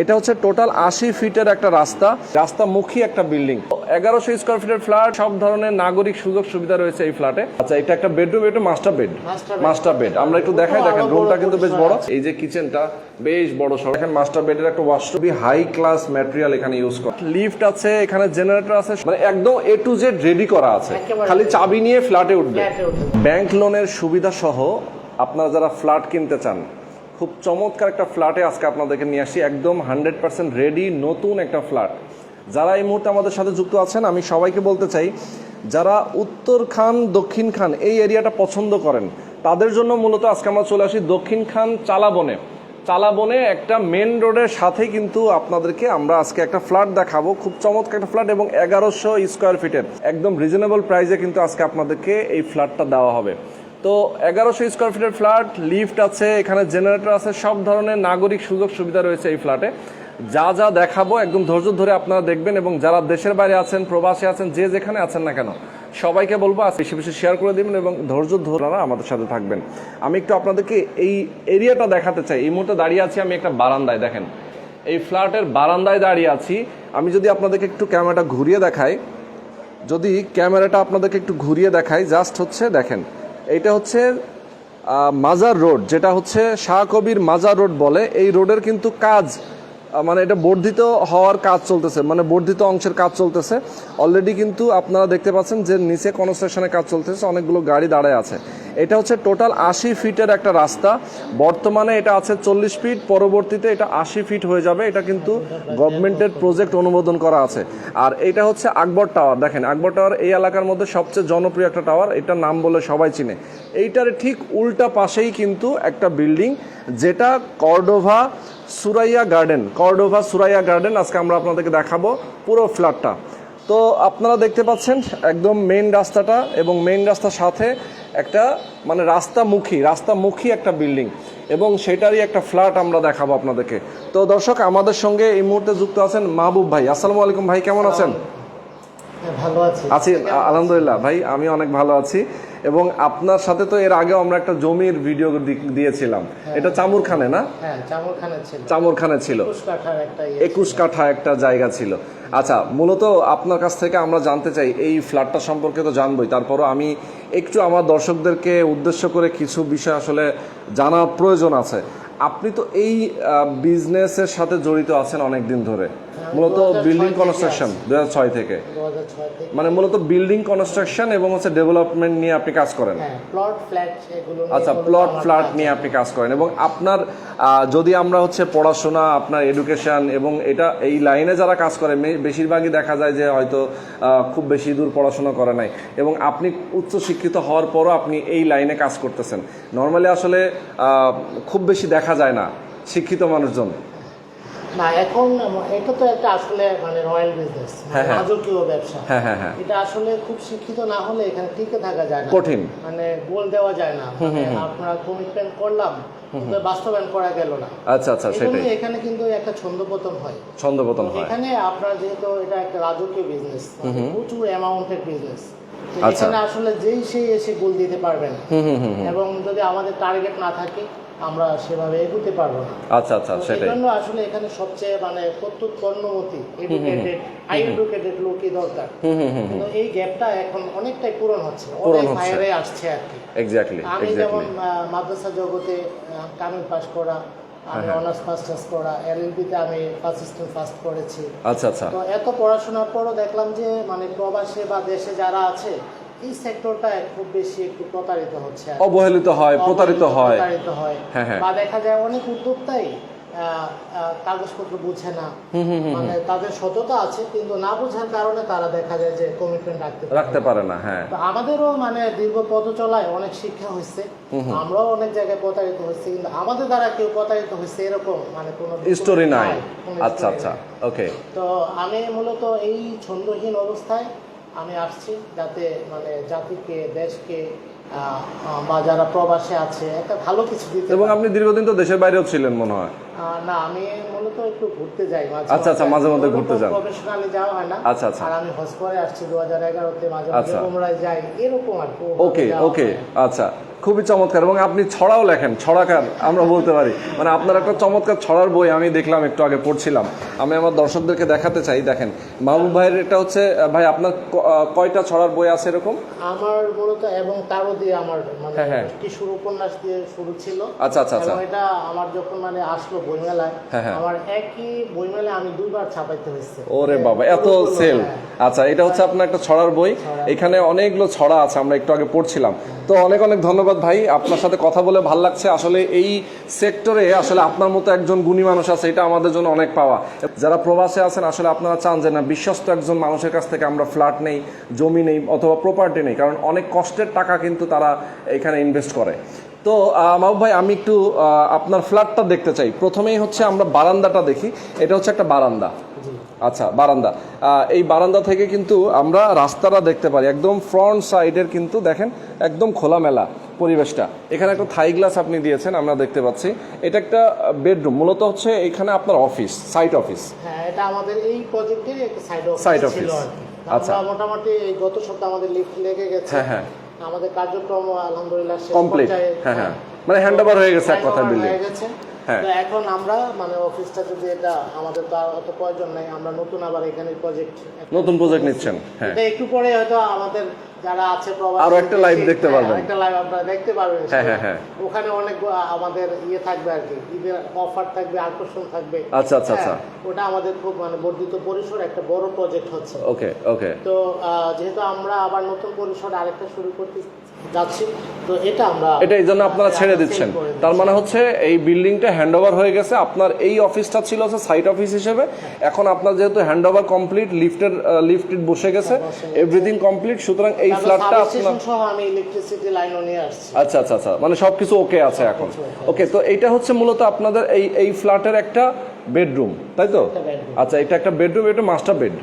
এটা হচ্ছে টোটাল আশি ফিটের একটা রাস্তা রাস্তামুখী একটা বিল্ডিং। এগারোশো স্কোয়ার ফিটের ফ্ল্যাট সব ধরনের নাগরিক সুযোগ সুবিধা রয়েছে এই ফ্ল্যাটে। আচ্ছা এটা একটা বেডরুম এটা মাস্টার বেড মাস্টার বেড আমরা একটু দেখাই দেখেন রুমটা কিন্তু বেশ বড়। এই যে কিচেনটা বেশ বড় সড় এখানে মাস্টার বেডের একটা ওয়াশরুম হাই ক্লাস ম্যাটেরিয়াল এখানে ইউজ করা। লিফট আছে এখানে জেনারেটর আছে মানে একদম এ টু জেড রেডি করা আছে। খালি চাবি নিয়ে ফ্ল্যাটে উঠবে। ব্যাংক লোনের সুবিধা সহ আপনারা যারা ফ্ল্যাট কিনতে চান খুব চমৎকার একটা ফ্ল্যাটে আজকে আপনাদেরকে নিয়ে আসি একদম হান্ড্রেড পার্সেন্ট রেডি নতুন একটা ফ্ল্যাট। যারা এই মুহূর্তে আমাদের সাথে যুক্ত আছেন, আমি সবাইকে বলতে চাই, যারা উত্তর খান, দক্ষিণ খান এই এরিয়াটা পছন্দ করেন, তাদের জন্য মূলত আজকে আমরা চলে আসি দক্ষিণ খান চালাবনে। চালাবনে একটা মেন রোডের সাথে কিন্তু আপনাদেরকে আমরা আজকে একটা ফ্ল্যাট দেখাবো। খুব চমৎকার একটা ফ্ল্যাট এবং এগারোশো স্কোয়ার ফিটের একদম রিজনেবল প্রাইসে কিন্তু আজকে আপনাদেরকে এই ফ্ল্যাটটা দেওয়া হবে। তো এগারোশো স্কোয়ার ফিটের ফ্ল্যাট লিফট আছে, এখানে জেনারেটর আছে, সব ধরনের নাগরিক সুযোগ সুবিধা রয়েছে এই ফ্ল্যাটে যা যা দেখাবো, একদম ধৈর্য ধরে আপনারা দেখবেন এবং যারা দেশের বাইরে আছেন, প্রবাসী আছেন, যে যেখানে আছেন না কেন, সবাইকে বলব আজ বেশি বেশি শেয়ার করে দিবেন এবং ধৈর্য ধরে আমাদের সাথে থাকবেন। আমি একটু আপনাদেরকে এই এরিয়াটা দেখাতে চাই। এই মুহূর্তে দাঁড়িয়ে আছি আমি একটা বারান্দায়, দেখেন। এই ফ্ল্যাটের বারান্দায় দাঁড়িয়ে আছি। আমি যদি আপনাদেরকে একটু ক্যামেরাটা ঘুরিয়ে দেখাই, যদি ক্যামেরাটা আপনাদেরকে একটু ঘুরিয়ে দেখাই জাস্ট হচ্ছে, দেখেন এইটা হচ্ছে মাজার রোড, যেটা হচ্ছে শাহ কবির মাজার রোড বলে। এই রোডের কিন্তু কাজ মানে এটা বর্ধিত হওয়ার কাজ চলতেছে মানে বর্ধিত অংশের কাজ চলতেছে। অলরেডি কিন্তু আপনারা দেখতে পাচ্ছেন যে নিচে কনস্ট্রাকশনের কাজ চলতেছে, অনেকগুলো গাড়ি দাঁড়ায় আছে। এটা হচ্ছে টোটাল আশি ফিটের একটা রাস্তা। বর্তমানে এটা আছে চল্লিশ ফিট, পরবর্তীতে এটা আশি ফিট হয়ে যাবে। এটা কিন্তু গভর্নমেন্টের প্রজেক্ট অনুমোদন করা আছে। আর এটা হচ্ছে আকবর টাওয়ার। দেখেন, আকবর টাওয়ার এই এলাকার মধ্যে সবচেয়ে জনপ্রিয় একটা টাওয়ার। এটার নাম বলে সবাই চিনে। এইটার ঠিক উল্টা পাশেই কিন্তু একটা বিল্ডিং, যেটা Cordova Suraiya garden. Cordova Suraiya garden, আজকে আমরা আপনাদেরকে দেখাবো পুরো ফ্ল্যাটটা। তো আপনারা দেখতে পাচ্ছেন একদম মেন রাস্তাটা এবং মেন রাস্তার সাথে একটা মানে রাস্তামুখী রাস্তামুখী একটা বিল্ডিং এবং সেটারই একটা ফ্ল্যাট আমরা দেখাবো আপনাদেরকে। তো দর্শক আমাদের সঙ্গে এই মুহূর্তে যুক্ত আছেন মাহবুব ভাই। আসসালামু আলাইকুম ভাই কেমন আছেন? হ্যাঁ, ভালো আছি। আছি আলহামদুলিল্লাহ। ভাই আমি অনেক ভালো আছি। এবং আপনার সাথে তো এর আগেও আমরা একটা জমির ভিডিও দিয়েছিলাম। এটা চামুরখানে না? হ্যাঁ চামর খানের ছিল। চামুরখানে ছিল। একুশ একটা ইয়ে কাঠা একটা জায়গা ছিল। আচ্ছা মূলত আপনার কাছ থেকে আমরা জানতে চাই এই ফ্ল্যাটটা সম্পর্কে তো জানবই। তারপরও আমি একটু আমার দর্শকদেরকে উদ্দেশ্য করে কিছু বিষয় আসলে জানা প্রয়োজন আছে। আপনি তো এই বিজনেসের সাথে জড়িত আছেন অনেক দিন ধরে। মূলত বিল্ডিং কনস্ট্রাকশন দু ছয় থেকে। মানে মূলত বিল্ডিং কনস্ট্রাকশন এবং হচ্ছে ডেভেলপমেন্ট নিয়ে আপনি কাজ করেন। হ্যাঁ আচ্ছা প্লট ফ্ল্যাট নিয়ে আপনি কাজ করেন এবং আপনার যদি আমরা হচ্ছে পড়াশোনা আপনার এডুকেশন এবং এটা এই লাইনে যারা কাজ করে বেশিরভাগই দেখা যায় যে হয়তো আহ, খুব বেশি দূর পড়াশোনা করে নাই। এবং আপনি উচ্চ শিক্ষিত হওয়ার পরও আপনি এই লাইনে কাজ করতেছেন। নর্মালি আসলে আহ, খুব বেশি দেখা যায় না শিক্ষিত মানুষজন। না এখন এটা তো একটা আসলে মানে রয়্যাল বিজনেস হ্যাঁ। রাজকীয় ব্যবসা। হ্যাঁ হ্যাঁ এটা আসলে খুব শিক্ষিত না হলে এখানে টিকে থাকা যায় না। কঠিন। মানে গোল দেওয়া যায় না। মানে আপনারা কমিটমেন্ট করলাম কিন্তু বাস্তবায়ন করা গেল না। আচ্ছা আচ্ছা সেটাই। এখানে কিন্তু একটা ছন্দপতন হয়। ছন্দপতন হয়। এখানে আপনার যেহেতু এটা একটা রাজকীয় বিজনেস প্রচুর অ্যামাউন্টের বিজনেস আচ্ছা। এখানে আসলে যেই সেই এসে গোল দিতে পারবেন এবং যদি আমাদের টার্গেট না থাকে আমরা সেভাবে এগোতে পারব না। আচ্ছা আচ্ছা সেটাই। জন্য আসলে এখানে সবচেয়ে মানে প্রত্যুত কর্মমতি এডুকেটেড হাই এডুকেটেড লোকই দরকার। কিন্তু এই গ্যাপটা এখন অনেকটাই পূরণ হচ্ছে অনেক। হায়ারে আসছে আর কি। এক্স্যাক্টলি আমি যেমন মাদ্রাসা জগতে কামিল পাস করা আমি হ্যাঁ। অনার্স মাস্টার্স করা এলএলবিতে আমি ফার্স্ট অ্যাসিস্ট্যান্ট ফার্স্ট করেছি। আচ্ছা আচ্ছা। তো এত পড়াশোনার পরও দেখলাম যে মানে প্রবাসে বা দেশে যারা আছে এই সেক্টরটা খুব বেশি একটু প্রতারিত হচ্ছে অবহেলিত হয় প্রতারিত হয়। প্রতারিত হয়। হ্যাঁ। বা দেখা যায় অনেক উদ্যোক্তাই কাগজপত্র বুঝে না। মানে তাদের সততা আছে কিন্তু না বোঝার কারণে তারা দেখা যায় যে কমিটমেন্ট রাখতে রাখতে পারে না হ্যাঁ। আমাদেরও মানে দীর্ঘ পথ চলায় অনেক শিক্ষা হয়েছে। আমরাও অনেক জায়গায় প্রতারিত হয়েছে কিন্তু আমাদের দ্বারা কেউ প্রতারিত হয়েছে এরকম মানে কোনো স্টোরি নাই। আচ্ছা আচ্ছা। ওকে তো আমি মূলত এই ছন্দহীন অবস্থায় আমি আসছি যাতে মানে জাতিকে দেশকে বা যারা প্রবাসে আছে একটা ভালো কিছু দিতে এবং আপনি দীর্ঘদিন তো দেশের বাইরেও ছিলেন মনে হয়? না আমি মূলত একটু ঘুরতে যাই মাঝে আচ্ছা, আচ্ছা, মাঝে মধ্যে ঘুরতে যান। প্রফেশনালি যাওয়া হয় না। আচ্ছা, আচ্ছা। আর আমি হজ করে আসছি দু হাজার এগারোতে মাঝে মাঝে আচ্ছা। উমরায় যাই। এরকম আর কি ওকে ওকে আচ্ছা। খুবই চমৎকার। এবং আপনি ছড়াও লেখেন ছড়াকার আমরা বলতে পারি। মানে আপনার একটা চমৎকার ছড়ার বই আমি দেখলাম একটু আগে পড়ছিলাম। আমি আমার দর্শকদেরকে দেখাতে চাই দেখেন। মাহবুব ভাইয়ের এটা হচ্ছে ভাই আপনার কয়টা ছড়ার বই আছে এরকম? আমার মূলত এবং তারও দিয়ে আমার মানে হ্যাঁ, হ্যাঁ। উপন্যাস দিয়ে শুরু ছিল। আচ্ছা আচ্ছা আচ্ছা। এটা আমার যখন মানে আসলো বইমেলায় হ্যাঁ, হ্যাঁ। আমার একই বইমেলায় আমি দুইবার ছাপাইতে হয়েছে। ওরে বাবা এত সেল। হ্যাঁ। আচ্ছা এটা হচ্ছে আপনার একটা ছড়ার বই। এখানে অনেকগুলো ছড়া আছে আমরা একটু আগে পড়ছিলাম। তো অনেক অনেক ধন্যবাদ ভাই। আপনার সাথে কথা বলে ভালো লাগছে। আসলে এই সেক্টরে আসলে আপনার মতো একজন গুণী মানুষ আছে এটা আমাদের জন্য অনেক পাওয়া। যারা প্রবাসে আছেন আসলে আপনারা চান যে না বিশ্বস্ত একজন মানুষের কাছ থেকে আমরা ফ্ল্যাট নেই জমি নেই অথবা প্রপার্টি নেই। কারণ অনেক কষ্টের টাকা কিন্তু তারা এখানে ইনভেস্ট করে। তো মাহবুব ভাই আমি একটু আপনার ফ্ল্যাটটা দেখতে চাই। প্রথমেই হচ্ছে আমরা বারান্দাটা দেখি। এটা হচ্ছে একটা বারান্দা। আচ্ছা বারান্দা। এই বারান্দা থেকে কিন্তু আমরা রাস্তাটা দেখতে পারি। একদম ফ্রন্ট সাইডের কিন্তু দেখেন একদম খোলামেলা পরিবেশটা। এখানে একটা থাই গ্লাস আপনি দিয়েছেন আমরা দেখতে পাচ্ছি। এটা একটা বেডরুম মূলত হচ্ছে এখানে আপনার অফিস সাইট অফিস হ্যাঁ এটা আমাদের এই প্রজেক্টের একটা Side অফিস ছিল office। আচ্ছা। মোটামুটি এই গত সপ্তাহে আমাদের লিফট লেগে গেছে। হ্যাঁ হ্যাঁ। আমাদের কার্যক্রম আলহামদুলিল্লাহ শেষ কমপ্লিট হ্যাঁ হ্যাঁ। মানে হ্যান্ড ওভার হয়ে গেছে এক কথা বিল্ডিং হয়ে গেছে। তো এখন আমরা মানে অফিসটা যদি এটা আমাদের তো আর অত প্রয়োজন নাই আমরা নতুন আবার এখানে প্রজেক্ট নতুন প্রজেক্ট নিচ্ছেন। হ্যাঁ। এটা একটু পরে হয়তো আমাদের যারা আছে প্রবাসী আরও একটা live দেখতে হ্যাঁ, পারবেন। একটা লাইভ আপনারা দেখতে পারবেন হ্যাঁ, হ্যাঁ, হ্যাঁ। ওখানে অনেক আমাদের ইয়ে থাকবে আর কি ঈদের অফার থাকবে আকর্ষণ থাকবে আচ্ছা, আচ্ছা, আচ্ছা। হ্যাঁ, ওটা আমাদের খুব মানে বর্ধিত পরিসর একটা বড় প্রজেক্ট হচ্ছে ওকে ওকে তো যেহেতু আমরা আবার নতুন পরিসর আরেকটা শুরু করতে যাচ্ছি তো এটা আমরা এটা এই জন্য আপনারা ছেড়ে দিচ্ছেন। তার মানে হচ্ছে এই বিল্ডিংটা হ্যান্ড ওভার হয়ে গেছে আপনার এই অফিসটা ছিল হচ্ছে সাইট অফিস হিসেবে এখন আপনার যেহেতু হ্যান্ড ওভার কমপ্লিট লিফটের লিফট বসে গেছে এভরিথিং কমপ্লিট সুতরাং এই তারপর ফ্ল্যাটটা আমি ইলেকট্রিসিটি লাইনও নিয়ে আসছি। আচ্ছা আচ্ছা আচ্ছা। মানে সবকিছু ওকে আছে এখন। ওকে তো এটা হচ্ছে মূলত আপনাদের এই এই ফ্ল্যাটের একটা বেডরুম তাই তো? আচ্ছা এটা একটা বেডরুম এটা মাস্টার বেড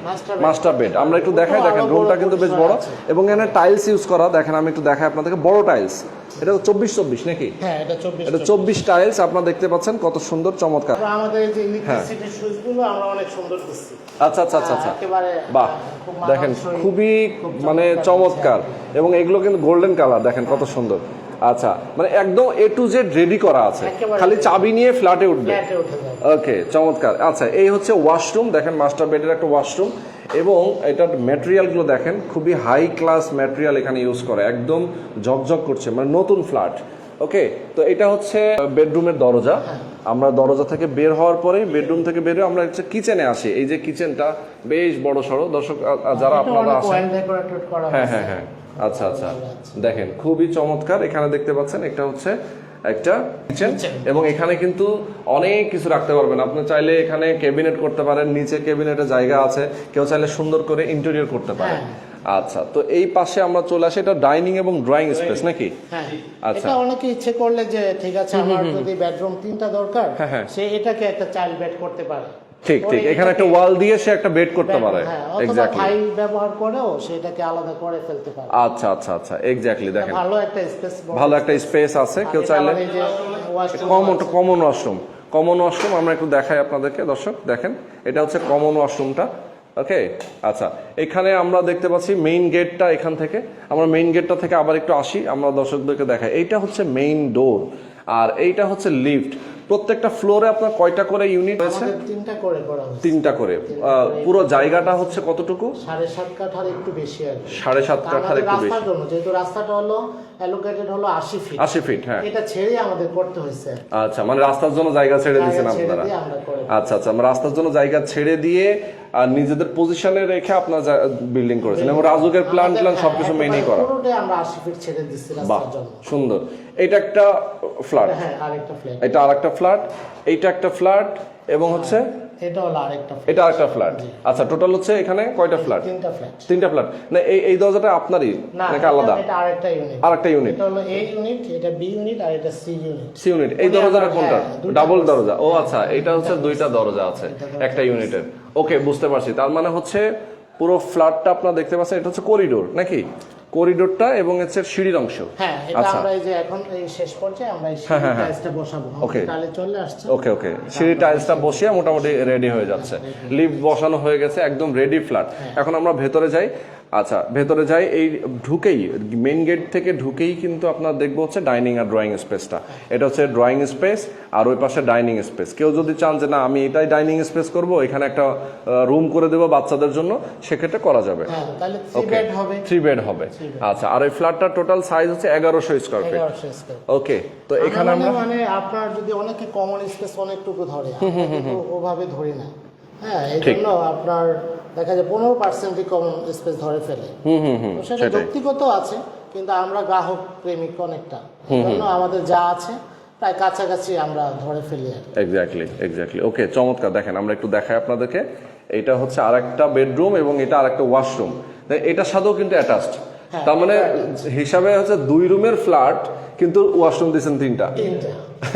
মাস্টার বেড আমরা একটু দেখাই দেখেন রুমটা কিন্তু বেশ বড়। এবং এখানে টাইলস ইউজ করা দেখেন আমি একটু দেখাই আপনাদেরকে বড় টাইলস এটা তো চব্বিশ চব্বিশ নাকি? হ্যাঁ এটা চব্বিশ টাইলস আপনারা দেখতে পাচ্ছেন কত সুন্দর চমৎকার। তারপর আমাদের এই যে হ্যাঁ। ইলেকট্রিসিটি সুইচগুলো আমরা অনেক সুন্দর দিচ্ছি আচ্ছা আচ্ছা আচ্ছা আচ্ছা। একেবারে বাহ। দেখেন খুবই মানে চমৎকার এবং এগুলো কিন্তু গোল্ডেন কালার দেখেন কত সুন্দর। আচ্ছা মানে একদম এ টু জেড রেডি করা আছে। খালি চাবি নিয়ে ফ্ল্যাটে উঠবে। ওকে চমৎকার। আচ্ছা এই হচ্ছে ওয়াশরুম দেখেন মাস্টার বেডের একটা ওয়াশরুম এবং এটার ম্যাটেরিয়ালগুলো দেখেন খুবই হাই ক্লাস ম্যাটেরিয়াল এখানে ইউজ করে। একদম ঝকঝক করছে মানে নতুন ফ্ল্যাট ওকে তো এটা হচ্ছে বেডরুমের দরজা। আমরা দরজা থেকে বের হওয়ার পরে বেডরুম থেকে বের হয়ে আমরা হচ্ছে কিচেনে আসি। এই যে কিচেনটা বেশ বড় সড়ো দর্শক যারা আপনারা আসেন ডেকোরেটেড করা হ্যাঁ হ্যাঁ হ্যাঁ। আচ্ছা আচ্ছা। দেখেন খুবই চমৎকার। এখানে দেখতে পাচ্ছেন এটা হচ্ছে একটা কিচেন এবং এখানে কিন্তু অনেক কিছু রাখতে পারবেন। আপনি চাইলে এখানে ক্যাবিনেট করতে পারেন নিচে ক্যাবিনেটের জায়গা আছে। কেউ চাইলে সুন্দর করে ইন্টেরিয়র করতে পারে। আচ্ছা তো এই পাশে আমরা চলে আসি এটা ডাইনিং এবং ড্রয়িং স্পেস নাকি? হ্যাঁ। আচ্ছা। এটা অনেকে ইচ্ছে করলে যে ঠিক আছে আমার যদি বেডরুম তিনটা দরকার হ্যাঁ, হ্যাঁ। সে এটাকে একটা চাইল্ড বেড করতে পারে। ঠিক ঠিক। এখানে একটা ওয়াল দিয়ে সে একটা বেড করতে পারে। এক্স্যাক্টলি থাই ব্যবহার করেও সেটাকে আলাদা করে ফেলতে পারে। আচ্ছা আচ্ছা আচ্ছা। এক্স্যাক্টলি দেখেন। ভালো একটা স্পেস ভালো একটা স্পেস আছে। কেউ চাইলে common common washroom common washroom আমরা একটু দেখাই আপনাদেরকে দর্শক দেখেন। এটা হচ্ছে কমন ওয়াশরুমটা ওকে আচ্ছা। এখানে আমরা দেখতে পাচ্ছি মেইন গেটটা এখান থেকে। আমরা মেইন গেটটা থেকে আবার একটু আসি। আমরা দর্শকদেরকে দেখাই। এইটা হচ্ছে মেইন ডোর আর এইটা হচ্ছে লিফট। প্রত্যেকটা ফ্লোরে আপনার কয়টা করে ইউনিট রয়েছে? তিনটা করে করা হয়েছে। তিনটা করে। পুরো জায়গাটা হচ্ছে কতটুকু? সাড়ে সাত কাঠার একটু বেশি আর সাড়ে সাত কাঠার একটু বেশি। রাস্তার জন্য যেহেতু রাস্তাটা হলো অ্যালোকেটেড হলো আশি ফিট আশি ফিট হ্যাঁ। এটা ছেড়ে আমাদের করতে হয়েছে আচ্ছা মানে রাস্তার জন্য জায়গা ছেড়ে দিয়েছেন আপনারা। আচ্ছা আচ্ছা আমরা রাস্তার জন্য জায়গা ছেড়ে দিয়ে আর নিজেদের পজিশনে রেখে আপনার বিল্ডিং করেছেন। এবং রাজুকের প্ল্যান প্ল্যান হ্যাঁ, সবকিছু মেনেই করা। পুরোটাই আমরা আশি ফিট ছেড়ে দিচ্ছি বাহ সুন্দর। এটা একটা ফ্ল্যাট হ্যাঁ আরেকটা ফ্ল্যাট এটা আরেকটা ফ্ল্যাট এইটা একটা ফ্ল্যাট এবং হচ্ছে এটা হলো আরেকটা এটা আরেকটা ফ্ল্যাট আচ্ছা টোটাল হচ্ছে এখানে কয়টা ফ্ল্যাট তিনটা ফ্ল্যাট তিনটা ফ্ল্যাট না এই এই দরজাটা আপনারই? নাকি আলাদা? এটা- এটা আরেকটা ইউনিট আরেকটা ইউনিট এটা হলো এ ইউনিট এটা বি ইউনিট আর এটা সি ইউনিট সি ইউনিট এই দরজাটা কোনটা? হ্যাঁ, ডাবল দরজা। ও আচ্ছা এটা হচ্ছে দুইটা দরজা আছে একটা ইউনিটের ওকে বুঝতে পারছি। তার মানে হচ্ছে পুরো ফ্ল্যাটটা আপনারা দেখতে পাচ্ছেন এটা হচ্ছে করিডোর নাকি? করিডোরটা এবং হচ্ছে সিঁড়ির অংশ। হ্যাঁ এটা আচ্ছা। আমরা এই যে এখন এই শেষ পর্যায়ে আমরা এই হ্যাঁ, হ্যাঁ, হ্যাঁ। টাইলসটা বসাবো। ওকে তাহলে চলে আসছে। ওকে ওকে সিঁড়ি টাইলসটা বসিয়ে মোটামুটি রেডি হয়ে যাচ্ছে। লিফট বসানো হয়ে গেছে একদম রেডি ফ্ল্যাট এখন আমরা ভেতরে যাই। আচ্ছা ভেতরে যাই এই ঢুকেই মেইন গেট থেকে ঢুকেই কিন্তু আপনার দেখব হচ্ছে ডাইনিং আর ড্রয়িং স্পেসটা এটা হচ্ছে ড্রয়িং স্পেস আর ওই পাশে ডাইনিং স্পেস কেউ যদি চান যে না আমি এটাই ডাইনিং স্পেস করব এখানে একটা রুম করে দেবো বাচ্চাদের জন্য সেক্ষেত্রে করা যাবে। ওকে হবে। থ্রি বেড হবে। আচ্ছা আর ওই ফ্ল্যাটটার টোটাল সাইজ হচ্ছে এগারোশো স্কোয়ার ফিট ওকে তো এখানে মানে আমরা মানে আপনার যদি অনেকে কমন স্পেস অনেকটুকু ধরে ওভাবে ধরি না হ্যাঁ এই। জন্য আপনার দেখা যায় পনেরো পার্সেন্টই কমন স্পেস ধরে ফেলে। সেটা ব্যক্তিগত আছে কিন্তু আমরা গ্রাহক প্রেমিক অনেকটা। জন্য আমাদের যা আছে প্রায় কাছাকাছি আমরা ধরে ফেলি আর এক্স্যাক্টলি এক্স্যাক্টলি ওকে চমৎকার। দেখেন আমরা একটু দেখাই আপনাদেরকে। এটা হচ্ছে আরেকটা বেডরুম এবং এটা আরেকটা ওয়াশরুম এটার সাথেও কিন্তু অ্যাটাচড তার মানে হিসাবে হচ্ছে দুই রুমের ফ্ল্যাট কিন্তু ওয়াশরুম দিয়েছেন তিনটা। তিনটা।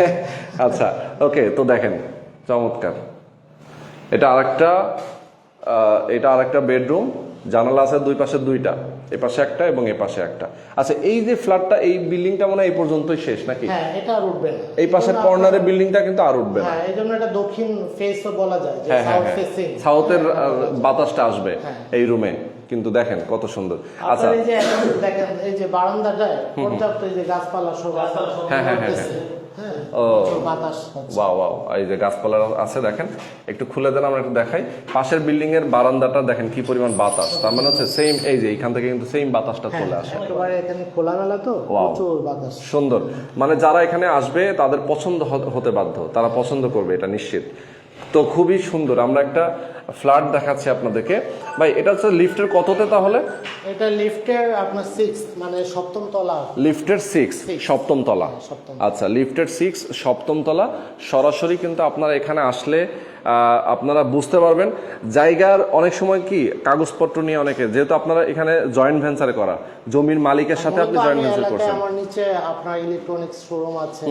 আচ্ছা ওকে তো দেখেন চমৎকার। এটা আরেকটা এটা আরেকটা বেডরুম জানালা আছে দুই পাশে দুইটা এ পাশে একটা এবং এ পাশে একটা। আচ্ছা এই যে ফ্ল্যাটটা এই বিল্ডিংটা মানে এই পর্যন্তই শেষ নাকি? হ্যাঁ এটা আর উঠবে না। এই পাশের কর্নারের বিল্ডিংটা কিন্তু আর উঠবে না। হ্যাঁ এই জন্য এটা দক্ষিণ ফেসও বলা যায় যে হ্যাঁ হ্যাঁ সাউথ হ্যাঁ। ফেসিং সাউথের বাতাসটা আসবে এই রুমে কিন্তু দেখেন কত সুন্দর। আচ্ছা। এই যে দেখেন এই যে বারান্দাটায় পর্যাপ্ত এই যে গাছপালা সব হ্যাঁ, হ্যাঁ, হ্যাঁ, হ্যাঁ। ও। প্রচুর বাতাস হচ্ছে। ওয়াও ওয়াও এই যে গাছপালা আছে দেখেন একটু খুলে দেন আমরা একটু দেখাই। পাশের বিল্ডিং এর বারান্দাটা দেখেন কি পরিমাণ বাতাস তার মানে হচ্ছে সেম এই যে এখান থেকে কিন্তু সেম বাতাসটা চলে আসে। একেবারে এখানে খোলামেলা তো প্রচুর বাতাস। সুন্দর। মানে যারা এখানে আসবে তাদের পছন্দ হতে বাধ্য তারা পছন্দ করবে এটা নিশ্চিত। তো খুবই সুন্দর। আমরা একটা ফ্ল্যাট দেখাচ্ছি আপনাদেরকে। ভাই এটা হচ্ছে লিফটের কততে তাহলে? এটা লিফটের আপনার 6 মানে সপ্তম তলা। লিফটের 6 সপ্তম তলা। আচ্ছা লিফটের 6 সপ্তম তলা। সরাসরি কিন্তু আপনারা এখানে আসলে আপনারা বুঝতে পারবেন। জায়গার অনেক সময় কি কাগজপত্র নিয়ে অনেকে যেহেতু আপনারা এখানে জয়েন্ট ভেঞ্চারে করা জমির মালিকের সাথে আপনি জয়েন্ট ভেঞ্চার করছেন। আমার নিচে আপনার ইলেকট্রনিক্স শোরুম আছে।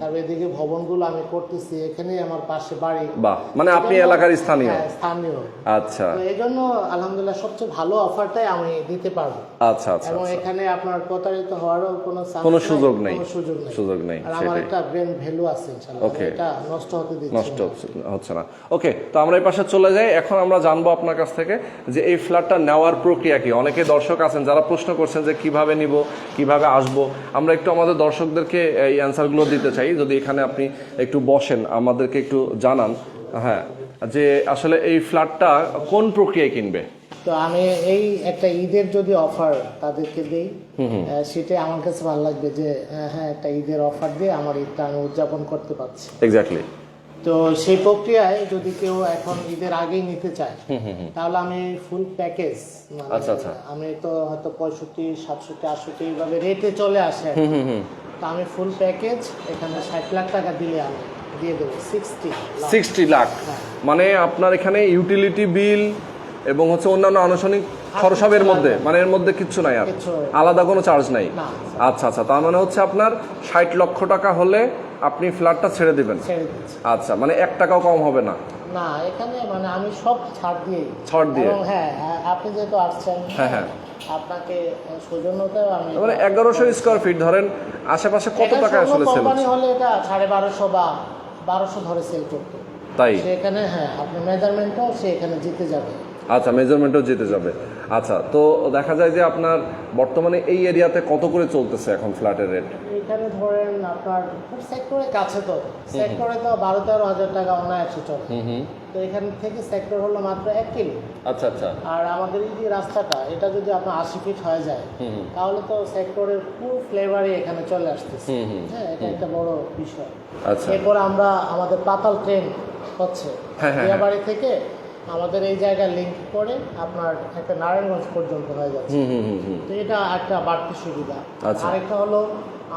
তারপর এদিকে ভবনগুলো আমি করতেছি এখানেই আমার পাশে বাড়ি। বাহ মানে আপনি এলাকার স্থানীয়? হ্যাঁ, স্থানীয়। আচ্ছা। তো এই জন্য আলহামদুলিল্লাহ সবচেয়ে ভালো অফারটাই আমি দিতে পারব। আচ্ছা আচ্ছা এবং এখানে আপনার প্রতারিত হওয়ারও কোনো কোনো সুযোগ নেই। কোনো সুযোগ নেই। সুযোগ নেই, আর আমার একটা ব্রেন ভ্যালু আছে ইনশাআল্লাহ. এটা নষ্ট হতে দিচ্ছি। নষ্ট হচ্ছে হচ্ছে না। ওকে তো আমরা এই পাশে চলে যাই। এখন আমরা জানব আপনার কাছ থেকে যে এই ফ্ল্যাটটা নেওয়ার প্রক্রিয়া কি? অনেকে দর্শক আছেন যারা প্রশ্ন করছেন যে কীভাবে নিব কীভাবে আসব। আমরা একটু আমাদের দর্শকদেরকে এই অ্যান্সারগুলো দিতে চাই। যদি এখানে আপনি একটু বসেন আমাদেরকে একটু জানান। হ্যাঁ যে আসলে এই ফ্ল্যাটটা কোন প্রক্রিয়ায় কিনবে? তো আমি এই একটা ঈদের যদি অফার তাদেরকে দিই সেটাই আমার কাছে ভালো লাগবে যে হ্যাঁ একটা ঈদের অফার দিয়ে আমার ঈদটা আমি উদযাপন করতে পারছি। এক্স্যাক্টলি তো সেই প্রক্রিয়ায় যদি কেউ এখন ঈদের আগেই নিতে চায় তাহলে আমি ফুল প্যাকেজ আচ্ছা, আচ্ছা। আমি তো হয়তো পঁয়ষট্টি সাতষট্টি আটষট্টি এইভাবে রেটে চলে আসে। তা তো আমি ফুল প্যাকেজ এখানে ষাট লাখ টাকা দিলে আমি দিয়ে দেবো সিক্সটি সিক্সটি লাখ। মানে আপনার এখানে ইউটিলিটি বিল এবং হচ্ছে অন্যান্য আনুষ্ঠানিক খরচাবের মধ্যে। মানে এর মধ্যে কিচ্ছু নাই আর। আলাদা কোনো চার্জ নাই। আচ্ছা আচ্ছা। তার মানে হচ্ছে আপনার ষাট লক্ষ টাকা হলে আপনি ফ্ল্যাটটা ছেড়ে দিবেন। আচ্ছা মানে এক টাকাও কম হবে না। না এখানে মানে আমি সব ছাড় দিয়েই ছাড় দিয়ে? এবং হ্যাঁ আপনি যেহেতু আসছেন হ্যাঁ, হ্যাঁ। আপনাকে সৌজন্যতাও আমি মানে এগারোশো স্কোয়ার ফিট ধরেন আশেপাশে কত টাকা আসলে সেল কোম্পানি হলে এটা সাড়ে বারোশো বা বারোশো ধরে সেল করতো। তাই? সেখানে হ্যাঁ আপনার মেজারমেন্টটাও সে এখানে জিতে যাবে। আচ্ছা মেজারমেন্টও যেতে যাবে। আচ্ছা তো দেখা যায় যে আপনার বর্তমানে এই এরিয়াতে কত করে চলতেছে এখন ফ্ল্যাটের রেট এখানে ধরেন আপনার খুব সেক্টরের কাছে তো। সেক্টরে তো বারো তেরো হাজার টাকা অনায়াসে চলে। তো এখান থেকে সেক্টর হলো মাত্র এক কিলো আচ্ছা আচ্ছা। আর আমাদের এই যে রাস্তাটা এটা যদি আপনার আশি ফিট হয়ে যায় তাহলে তো সেক্টরের পুরো ফ্লেভারই এখানে চলে আসতেছে। হ্যাঁ এটা একটা বড় বিষয়। আচ্ছা। এরপর আমরা আমাদের পাতাল ট্রেন হচ্ছে। হ্যাঁ, হ্যাঁ, দিয়াবাড়ি থেকে আমাদের এই জায়গায় লিঙ্ক করে আপনার একটা নারায়ণগঞ্জ পর্যন্ত হয়ে যাচ্ছে। তো এটা একটা বাড়তি সুবিধা। আচ্ছা। আরেকটা হলো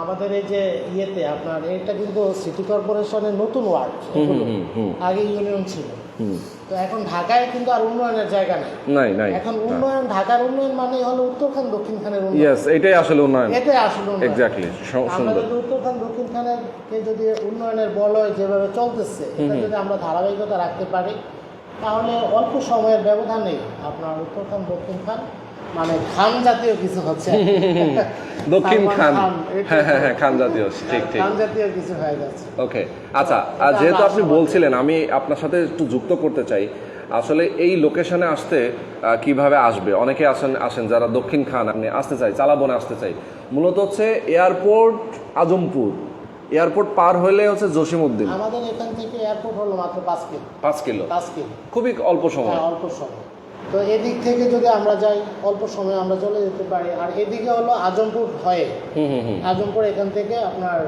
আমাদের এই যে ইয়েতে আপনার এটা কিন্তু সিটি কর্পোরেশনের নতুন ওয়ার্ড। আগে ইউনিয়ন ছিল। তো এখন ঢাকায় কিন্তু আর উন্নয়নের জায়গা নেই। নাই নাই। এখন উন্নয়ন ঢাকার উন্নয়ন মানে হলো উত্তরখান দক্ষিণ খানের উন্নয়ন। এটাই আসলে উন্নয়ন। এটাই আসলে উন্নয়ন। এক্স্যাক্টলি সুন্দর। উত্তরখান দক্ষিণ খানের কে যদি উন্নয়নের বলয় যেভাবে চলতেছে এটা যদি আমরা ধারাবাহিকতা রাখতে পারি তাহলে অল্প সময়ের ব্যবধানে আপনার উত্তরখান দক্ষিণ খান মানে খান জাতীয় কিছু হচ্ছে। দক্ষিণ খান। খান, হ্যাঁ হ্যাঁ হ্যাঁ খান জাতীয় ঠিক ঠিক। খান জাতীয় কিছু হয়ে যাচ্ছে। ওকে আচ্ছা আর যেহেতু আপনি বলছিলেন আমি আপনার সাথে একটু যুক্ত করতে চাই। আসলে এই লোকেশনে আসতে কীভাবে আসবে? অনেকে আসেন আসেন যারা দক্ষিণ খান আপনি আসতে চাই চালাবনে আসতে চাই। মূলত হচ্ছে এয়ারপোর্ট আজমপুর। এয়ারপোর্ট পার হলে হচ্ছে জসিমউদ্দিন। আমাদের এখান থেকে এয়ারপোর্ট হলো মাত্র পাঁচ কিলো। পাঁচ কিলো? পাঁচ কিলো। খুবই অল্প সময়। হ্যাঁ অল্প সময়। তো এদিক থেকে যদি আমরা যাই অল্প সময় আমরা চলে যেতে পারি। আর এদিকে হলো আজমপুর হয়ে। আজমপুর এখান থেকে আপনার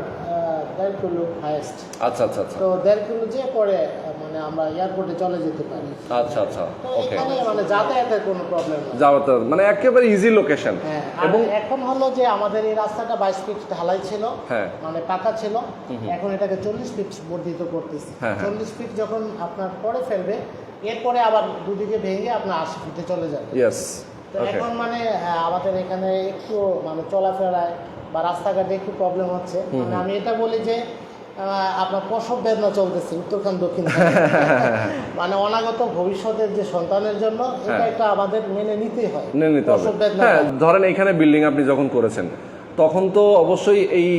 দেড় কিলো হায়েস্ট আচ্ছা আচ্ছা আচ্ছা। তো দেড় কিলো যে পরে মানে আমরা এয়ারপোর্টে চলে যেতে পারি। আচ্ছা আচ্ছা ওকে মানে যাতায়াতের কোনো প্রবলেম নেই। যাওয়াতে মানে একেবারে ইজি লোকেশন হ্যাঁ এবং এখন হলো যে আমাদের এই রাস্তাটা বাইশ ফিট ঢালাই ছিল হ্যাঁ। মানে পাকা ছিল। এখন এটাকে চল্লিশ ফিট বর্ধিত করতেছি। হ্যাঁ। চল্লিশ ফিট যখন আপনার পরে ফেলবে এরপরে আবার দুদিকে ভেঙে আপনার আশি ফিটে চলে যাবে। এখন মানে আমাদের এখানে একটু মানে চলাফেরায় বা রাস্তাঘাটে একটু প্রবলেম হচ্ছে। মানে আমি এটা বলি যে আপনার প্রসব বেদনা চলতেছে উত্তরখান দক্ষিণ মানে অনাগত ভবিষ্যতের যে সন্তানের জন্য এটা হ্যাঁ। একটা আমাদের মেনে নিতেই হয়। মেনে নিতে হবে। প্রসব বেদনা হ্যাঁ ধরেন এখানে বিল্ডিং আপনি যখন করেছেন তখন তো অবশ্যই এই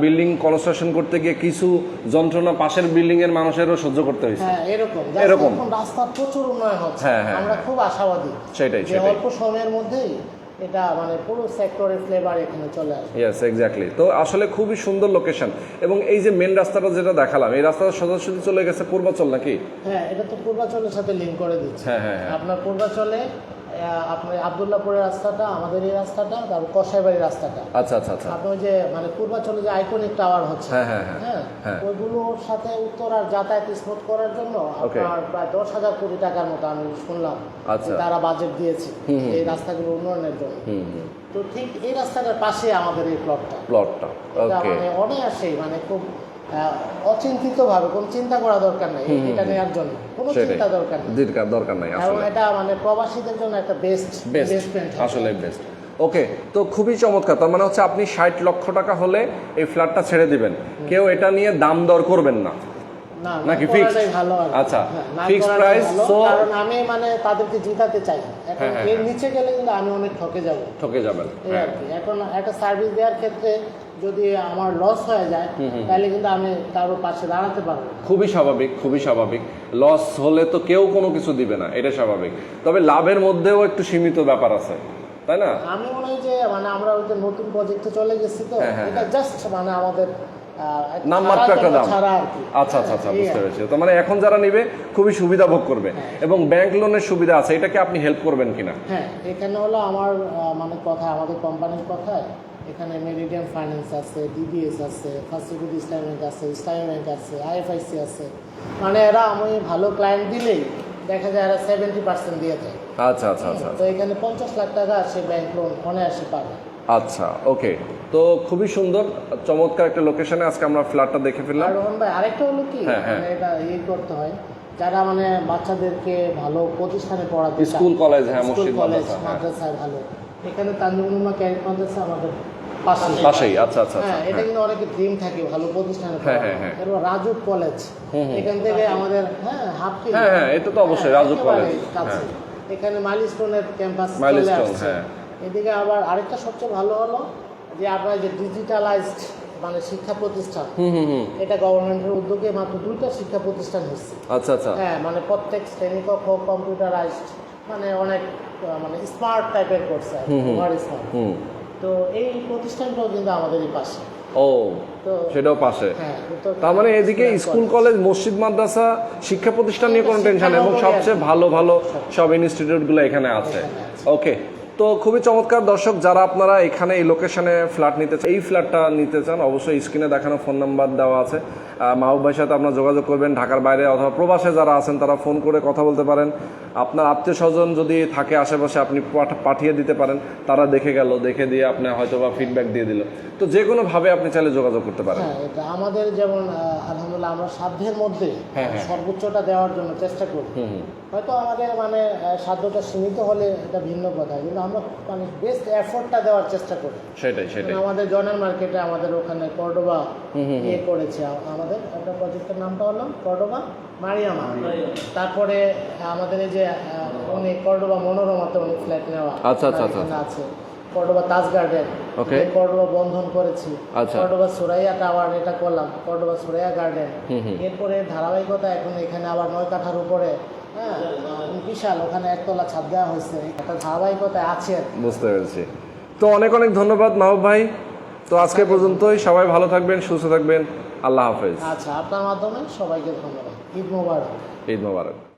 বিল্ডিং কনস্ট্রাকশন করতে গিয়ে কিছু যন্ত্রণা পাশের বিল্ডিং এর মানুষেরও সহ্য করতে হয়েছে। হ্যাঁ এরকম। এরকম। রাস্তার প্রচুর উন্নয়ন হচ্ছে। আমরা খুব আশাবাদী। সেটাই সেটাই। অল্প সময়ের মধ্যেই এটা মানে পুরো সেক্টরের ফ্লেভার এখানে চলে আসবে ইয়েস এক্স্যাক্টলি তো আসলে খুবই সুন্দর লোকেশন এবং এই যে মেন রাস্তাটা যেটা দেখালাম এই রাস্তাটা সরাসরি চলে গেছে পূর্বাচল নাকি? হ্যাঁ এটা তো পূর্বাচলের সাথে লিঙ্ক করে দিচ্ছে। হ্যাঁ হ্যাঁ হ্যাঁ। আপনার পূর্বাচলে আপনার আবদুল্লাপুরের রাস্তাটা আমাদের এই রাস্তাটা তারপর কষাইবাড়ির রাস্তাটা। আচ্ছা আচ্ছা আচ্ছা। আপনি ওই যে মানে পূর্বাচলে যে আইকনিক টাওয়ার হচ্ছে। হ্যাঁ হ্যাঁ হ্যাঁ হ্যাঁ। ওইগুলোর সাথে উত্তরার যাতায়াত স্মুথ করার জন্য আপনার প্রায় দশ হাজার কোটি টাকার মতো আমি শুনলাম আচ্ছা। তারা বাজেট দিয়েছে এই রাস্তাগুলো উন্নয়নের জন্য। তো ঠিক এই রাস্তাটার পাশে আমাদের এই প্লটটা প্লটটা মানে অনায়াসেই মানে খুব অচিন্তিত ভাবে কোনো চিন্তা করা দরকার নেই। এটা নেওয়ার জন্য। কোনো চিন্তা দরকার নাই। দরকার দরকার নাই আসলে। এটা মানে প্রবাসীদের জন্য একটা বেস্ট বেস্ট আসলে বেস্ট ওকে তো খুবই চমৎকার। তার মানে হচ্ছে আপনি ষাট লক্ষ টাকা হলে এই ফ্ল্যাটটা ছেড়ে দিবেন। কেউ এটা নিয়ে দাম দর করবেন না। নাকি আচ্ছা, হ্যাঁ, so- কারণ আমি মানে তাদেরকে জিতাতে চাই। এখন হ্যাঁ, হ্যাঁ, এর নিচে গেলে কিন্তু আমি অনেক ঠকে যাব। ঠকে যাবেন হ্যাঁ। এখন একটা সার্ভিস দেওয়ার ক্ষেত্রে যদি আমার লস হয়ে যায় তাহলে কিন্তু আমি কারোর পাশে দাঁড়াতে পারব খুবই স্বাভাবিক খুবই স্বাভাবিক। লস হলে তো কেউ কোনো কিছু দিবে না এটা স্বাভাবিক। তবে লাভের মধ্যেও একটু সীমিত ব্যাপার আছে তাই না? আমি মনে হয় যে মানে আমরা ওই যে নতুন প্রজেক্টে চলে গেছি তো হ্যাঁ, হ্যাঁ, এটা জাস্ট মানে আমাদের নামমাত্র একটা দাম। আচ্ছা আচ্ছা আচ্ছা এই বুঝতে পেরেছি। তো মানে এখন যারা নিবে খুবই সুবিধা ভোগ করবে। এবং ব্যাংক লোনের সুবিধা আছে এটাকে আপনি হেল্প করবেন কিনা? হ্যাঁ এখানে হলো আমার মানে কথা আমাদের কোম্পানির কথায় এখানে মেরিডিয়ান ফাইন্যান্স আছে ডিবিএস আছে ফার্স্ট ইসলাম ব্যাংক আছে ইসলামী ব্যাংক আছে আইএফআইসি আছে। মানে এরা আমি ভালো ক্লায়েন্ট দিলেই দেখা যায় এরা সেভেন্টি পার্সেন্ট দিয়ে দেয়। আচ্ছা আচ্ছা আচ্ছা তো এখানে পঞ্চাশ লাখ টাকা সে ব্যাংক লোন অনায়াসে পাবে। আচ্ছা ওকে তো খুবই সুন্দর চমৎকার একটা লোকেশনে আজকে আমরা ফ্ল্যাটটা দেখে ফেললাম। আর রোহন ভাই আরেকটা হলো কি? হ্যাঁ, হ্যাঁ। মানে এটা ইয়ে করতে হয় যারা মানে বাচ্চাদেরকে ভালো প্রতিষ্ঠানে পড়াতে স্কুল কলেজ হ্যাঁ মসজিদ কলেজ মাদ্রাসা হ্যাঁ। ভালো। এখানে তানজিমুল্লাহ ক্যারিট মাদ্রাসা আমাদের পাশে পাশেই আচ্ছা আচ্ছা আচ্ছা হ্যাঁ এটা কিন্তু অনেকের ড্রিম থাকে ভালো প্রতিষ্ঠানে হ্যাঁ, হ্যাঁ, হ্যাঁ। এরপর রাজু কলেজ এখান থেকে আমাদের হ্যাঁ হাফ হ্যাঁ, হ্যাঁ, এটা তো অবশ্যই, রাজু কলেজ, কাছে। এখানে মাইলস্টোনের ক্যাম্পাস মাইলস্টোন, হ্যাঁ। এদিকে আবার আরেকটা সবচেয়ে ভালো হলো যে আপনার যে ডিজিটালাইজড মানে শিক্ষা প্রতিষ্ঠান হুম হুম হুম। এটা গভর্নমেন্টের উদ্যোগে মাত্র দুইটা শিক্ষা প্রতিষ্ঠান হচ্ছে আচ্ছা আচ্ছা। হ্যাঁ মানে প্রত্যেক শ্রেণীকক্ষ কম্পিউটারাইজড মানে অনেক মানে স্মার্ট টাইপের করছে ওভার স্মার্ট তো এই প্রতিষ্ঠানটাও কিন্তু আমাদেরই পাশে। ও তো সেটাও পাশে। হ্যাঁ তার মানে এদিকে স্কুল কলেজ মসজিদ মাদ্রাসা শিক্ষা প্রতিষ্ঠান নিয়ে কোনো টেনশন এবং সবচেয়ে ভালো ভালো সব। ইনস্টিটিউটগুলো এখানে আছে। ওকে তো খুবই চমৎকার দর্শক যারা আপনারা এখানে এই লোকেশনে ফ্ল্যাট নিতে চান এই ফ্ল্যাটটা নিতে চান অবশ্যই স্ক্রিনে দেখানো ফোন নাম্বার দেওয়া আছে। মাহবুব ভাইয়ের সাথে আপনারা যোগাযোগ করবেন ঢাকার বাইরে অথবা প্রবাসে যারা আছেন তারা ফোন করে কথা বলতে পারেন। আপনার আত্মীয় স্বজন যদি থাকে আশেপাশে আপনি পাঠিয়ে দিতে পারেন তারা দেখে গেল দেখে দিয়ে আপনি হয়তো বা ফিডব্যাক দিয়ে দিল। তো যে কোনোভাবে আপনি চাইলে যোগাযোগ করতে পারেন। হ্যাঁ এটা আমাদের যেমন আলহামদুলিল্লাহ আমরা সাধ্যের মধ্যে হ্যাঁ, হ্যাঁ। সর্বোচ্চটা দেওয়ার জন্য চেষ্টা করি। হয়তো আমাদের মানে সাধ্যটা সীমিত হলে এটা ভিন্ন কথা কিন্তু আমরা মানে বেস্ট এফোর্টটা দেওয়ার চেষ্টা করি। সেটাই সেটাই। আমাদের জয়নাল মার্কেটে আমাদের ওখানে কর্ডোবা ইয়ে করেছে। আমাদের একটা প্রজেক্টের নামটা হলো কর্ডোবা মারিয়ামা। তারপরে আমাদের এই যে উনি কর্ডোবা মনোরমাতে উনি ফ্ল্যাট নেওয়া আচ্ছা, আচ্ছা, আচ্ছা। এখানে আছে। Cordoba Taj Garden Okay. Cordoba বন্ধন করেছি। আচ্ছা। কর্ডোবা সুরাইয়া টাওয়ার এটা করলাম। Cordoba Suraiya garden. এরপরে ধারাবাহিকতা এখন এখানে আবার নয় কাঠার উপরে হ্যাঁ বিশাল ওখানে একতলা ছাদ দেওয়া হয়েছে। একটা আছে বুঝতে পেরেছি। তো অনেক অনেক ধন্যবাদ মাহবুব ভাই। তো আজকে পর্যন্তই। সবাই ভালো থাকবেন সুস্থ থাকবেন। আল্লাহ হাফেজ। আচ্ছা আপনার মাধ্যমে সবাইকে ধন্যবাদ। ঈদ মোবারক। ঈদ মোবারক।